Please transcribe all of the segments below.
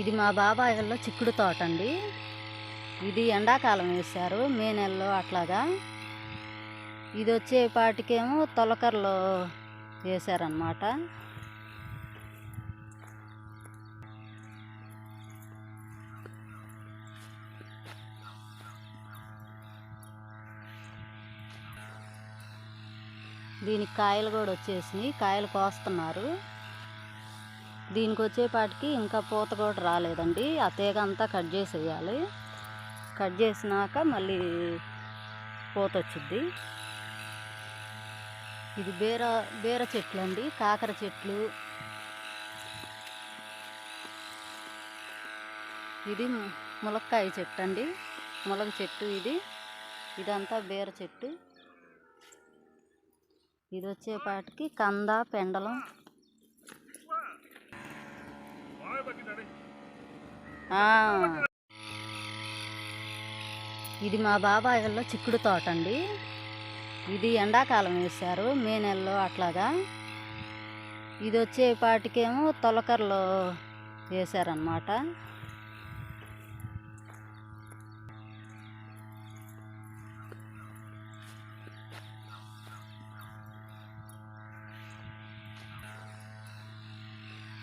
ఇది మా బాబాయిల్లో చిక్కుడు తోట అండి. ఇది ఎండాకాలం వేశారు మే నెలలో అట్లాగా. ఇది వచ్చేపాటికేమో తొలకరలో వేశారనమాట దీనికి కాయలు కూడా వచ్చేసినాయి కాయలు కోస్తున్నారు. దీనికి వచ్చేపాటికి ఇంకా పూత కూడా రాలేదండి. ఆ తీగ అంతా కట్ చేసేయాలి. కట్ చేసినాక మళ్ళీ పూత వచ్చింది ఇది బీర బీర చెట్లు అండి కాకర చెట్లు. ఇది ములక్కాయ చెట్టు అండి ములగ చెట్టు ఇది. ఇదంతా బీర చెట్టు. ఇది వచ్చేపాటికి కంద పెండలం ఆ. ఇది మా బాబాయిల్లో చిక్కుడు తోట అండి. ఇది ఎండాకాలం వేశారు మే నెలలో అట్లాగా. ఇది వచ్చేపాటికేమో తొలకరలో వేశారనమాట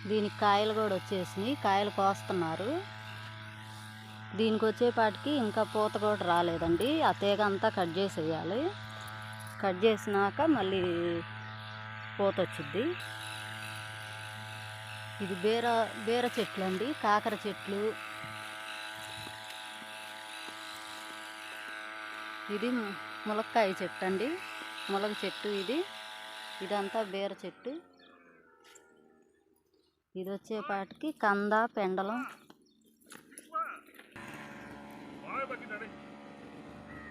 దీనికి కాయలు కూడా వచ్చేసినాయి. కాయలు కోస్తున్నారు. దీనికి వచ్చేపాటికి ఇంకా పూత కూడా రాలేదండి. ఆ తీగ అంతా కట్ చేసేయాలి. కట్ చేసినాక మళ్ళీ పూత వచ్చింది ఇది బీర బీర చెట్లు అండి కాకర చెట్లు. ఇది ములక్కాయ చెట్టు అండి ములగ చెట్టు ఇది. ఇదంతా బీర చెట్టు. ఇది వచ్చేపాటికి కంద పెండలం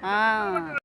ఆ.